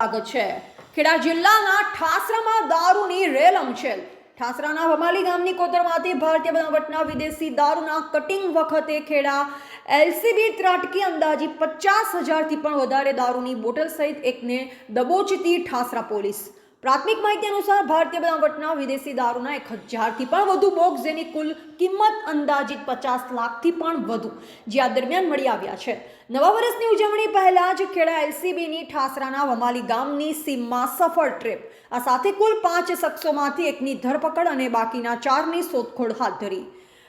સ્વાગત છે. ખેડા જિલ્લાના ઠાસરામાં દારૂની રેલ અમછેલ ઠાસરાના હમાલી ગામની કોતરમાંથી ભારતીય બનાવટના વિદેશી દારૂના કટિંગ વખતે ખેડા એલસીબી ત્રાટકી અંદાજી પચાસ હજારથી પણ વધારે દારૂની બોટલ સહિત એકને દબોચતી ઠાસરા પોલીસ. પ્રાથમિક માહિતી અનુસાર ભારતીય બનાવટના વિદેશી દારૂના એક હજારથી પણ વધુ બોક્સ, જેની કુલ કિંમત અંદાજિત પચાસ લાખથી પણ વધુ, જે આ દરમિયાન મળી આવ્યા છે. નવા વર્ષની ઉજવણી પહેલા જ ખેડા એલસીબીની ઠાસરાના વમાલી ગામની સીમમાં સફળ ટ્રેપ. આ સાથે કુલ પાંચ શખ્સોમાંથી એકની ધરપકડ અને બાકીના ચારની શોધખોળ હાથ ધરી.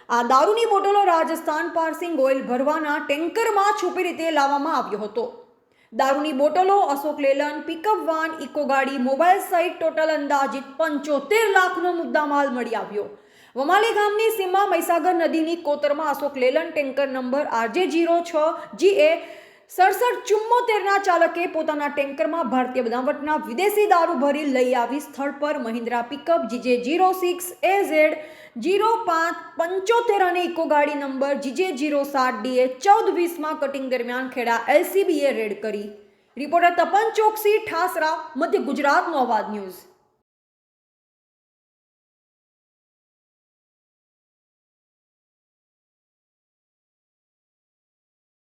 આ દારૂની બોટલો રાજસ્થાન પાર્સિંગ ઓઇલ ભરવાના ટેન્કરમાં છુપી રીતે લાવવામાં આવ્યો હતો. દારૂની બોટલો, Ashok Leyland pickup van Eeco ગાડી મોબાઈલ સહિત ટોટલ અંદાજિત પંચોતેર લાખનો મુદ્દામાલ મળી આવ્યો. વમાલી ગામની સીમા મહીસાગર નદીની કોતરમાં Ashok Leyland tanker number RJ zero છ, જી એ સડસઠ ચુમ્મોતેરના ચાલકે પોતાના ટેન્કરમાં ભારતીય બનાવટના વિદેશી દારૂ ભરી લઈ આવી સ્થળ પર Mahindra pickup, GJ zero six A Z zero પાંચ, પંચોતેર અને ઇકો ગાડી નંબર જીજે જીરો સાત, ડીએ ચૌદ વીસમાં કટિંગ દરમિયાન ખેડા એલસીબીએ રેડ કરી. રિપોર્ટર તપન ચોકસી, ઠાસરા, મધ્ય ગુજરાતનો અવાજ ન્યૂઝ.